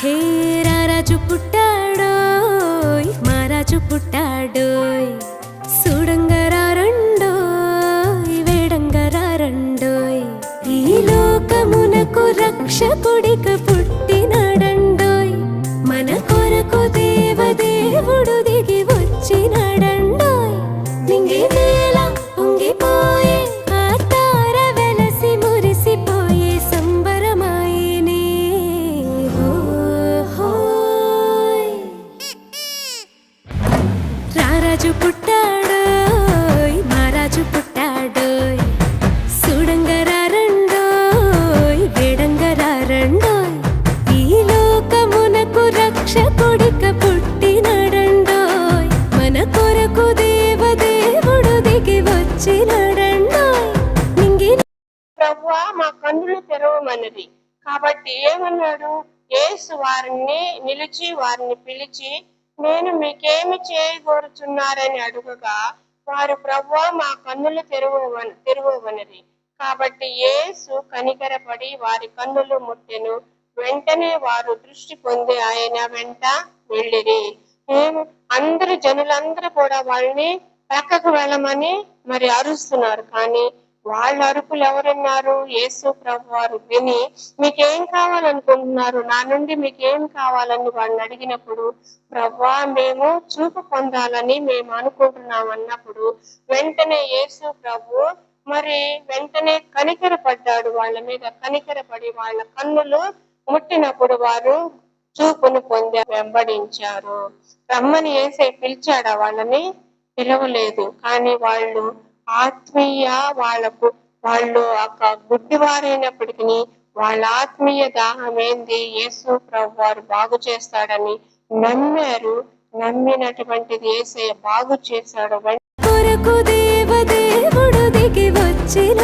హే రారాజు పుట్టాడోయ్ మారాజు పుట్టాడోయ్ సూడంగరారండోయ్ వేడంగరారండోయ్ ఈ లోకమునకు రక్షకుడిక పుట్టినాడండోయ్ మన కొరకు దేవదేవుడు దిగి వచ్చినాడండోయ్ నింగే రారాజు పుట్టాడు మారాజు పుట్టాడోయ్ సూడంగరారండోయ్ వేడంగరారండోయ్ ఈ లోకమునకు రక్షకుడిక పుట్టినాడండోయ్ మన కొరకు దేవదేవుడు దిగి వచ్చినడండోయ్ ప్రభువా మా కన్నులు తెరవమన్నది. కాబట్టి ఏమన్నాడు? యేసు వారిని నిలిచి వారిని పిలిచి నేను మీకేమి చేయగోరుచున్నారని అడుగగా వారు ప్రభు మా కన్నులు తెరవమని తెరవమన్నది కాబట్టి యేసు కనికరపడి వారి కన్నులు ముట్టెను. వెంటనే వారు దృష్టి పొంది ఆయన వెంట వెళ్ళిరి. అందరు జనులందరూ కూడా వాళ్ళని పక్కకు వెళ్ళమని మరి అరుస్తున్నారు. కానీ వాళ్ళ అరుపులు ఎవరున్నారు? యేసు ప్రభు వారు విని మీకేం కావాలనుకుంటున్నారు? నా నుండి మీకేం కావాలని వాళ్ళని అడిగినప్పుడు ప్రభా మేము చూపు పొందాలని మేము అనుకుంటున్నాం అన్నప్పుడు వెంటనే యేసు ప్రభు మరి వెంటనే కనికరపడ్డాడు. వాళ్ళ మీద కనికరపడి వాళ్ళ కన్నులు ముట్టినప్పుడు వారు చూపును పొంది వెంబడించారు. రమ్మని ఏసే పిలిచాడా? వాళ్ళని పిలవలేదు. కానీ వాళ్ళు ఆత్మీయ వాళ్ళకు వాళ్ళు ఒక గుడ్డివారైనప్పటికీ వాళ్ళ ఆత్మీయ దాహం ఏంది యేసు ప్రభు వారు బాగు చేస్తాడని నమ్మారు. నమ్మినటువంటిది ఏసయ్య బాగు చేశాడు. కొరకు దేవదేవుడు దిగి వచ్చిన